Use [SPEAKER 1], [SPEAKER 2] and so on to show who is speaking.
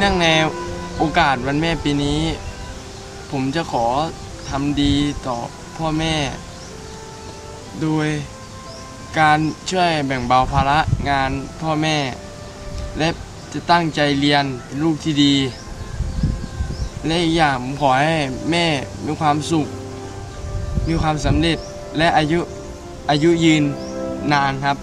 [SPEAKER 1] เนื่องในโอกาสวันแม่ปีนี้ ผมจะขอทำดีต่อพ่อแม่ โดยการช่วยแบ่งเบาภาระงานพ่อแม่ และจะตั้งใจเรียนเป็นลูกที่ดี และอีกอย่างผมขอให้แม่มีความสุข มีความสำเร็จและอายุอายุยืนนานครับ